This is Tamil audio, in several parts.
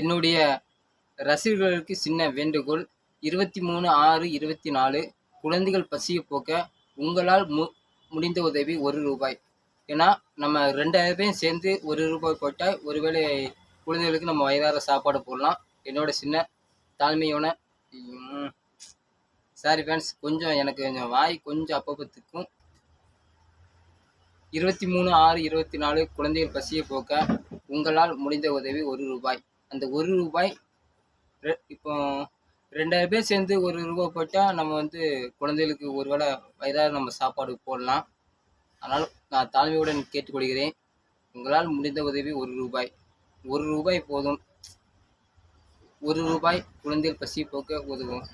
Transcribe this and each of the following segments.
என்னுடைய ரசிகர்களுக்கு சின்ன வேண்டுகோள். இருபத்தி மூணு ஆறு இருபத்தி நாலு குழந்தைகள் பசியை போக்க உங்களால் மு முடிந்த உதவி ஒரு ரூபாய். ஏன்னா நம்ம ரெண்டாயிரம் பேரும் சேர்ந்து ஒரு ரூபாய் போட்டால் ஒருவேளை குழந்தைகளுக்கு நம்ம வயிறார சாப்பாடு போடலாம். என்னோட சின்ன தாழ்மையான சாரி ஃப்ரெண்ட்ஸ் கொஞ்சம் எனக்கு கொஞ்சம் வாய் கொஞ்சம் அப்பப்பத்துக்கும் இருபத்தி மூணு ஆறு இருபத்தி நாலு குழந்தைகள் பசியை போக்க உங்களால் முடிந்த உதவி ஒரு ரூபாய். அந்த ஒரு ரூபாய் ரெ- இப்போ ரெண்டாயிரம் பேர் சேர்ந்து ஒரு ரூபாய் போட்டால் நம்ம வந்து குழந்தைகளுக்கு ஒரு வேளை வயதாக நம்ம சாப்பாடு போடலாம். அதனால் நான் தாழ்மையுடன் கேட்டுக்கொள்கிறேன். உங்களால் முடிந்த உதவி ஒரு ரூபாய். ஒரு ரூபாய் போதும். ஒரு ரூபாய் குழந்தைகள் பசி போக்க உதவும்.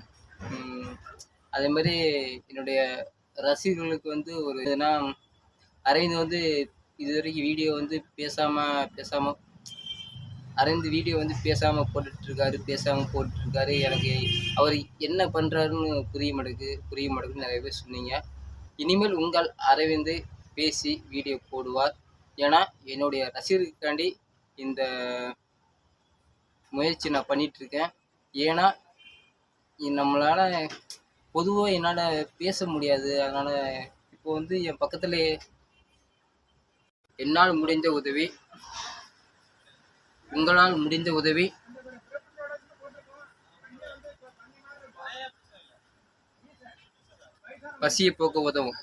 அதே மாதிரி என்னுடைய ரசிகர்களுக்கு வந்து ஒரு இதுனா அரவிந்த் வந்து இது வரைக்கும் வீடியோ வந்து பேசாமல் பேசாமல் அரைந்து வீடியோ வந்து பேசாமல் போட்டுட்ருக்காரு பேசாமல் போட்டுட்ருக்காரு. எனக்கு அவர் என்ன பண்ணுறாருன்னு புரிய மாட்டேங்குது புரிய மாட்டேங்குது நிறைய பேர் சொன்னீங்க. இனிமேல் உங்கள் அரவிந்து பேசி வீடியோ போடுவார். ஏன்னா என்னுடைய ரசிகர்களுக்காண்டி இந்த முயற்சி நான் பண்ணிகிட்ருக்கேன் ஏன்னா நம்மளால் பொதுவாக என்னால் பேச முடியாது. அதனால் இப்போ வந்து என் பக்கத்தில் என்னால் முடிந்த உதவி உங்களால் முடிந்த உதவி. பசியை போக்க உதவும்.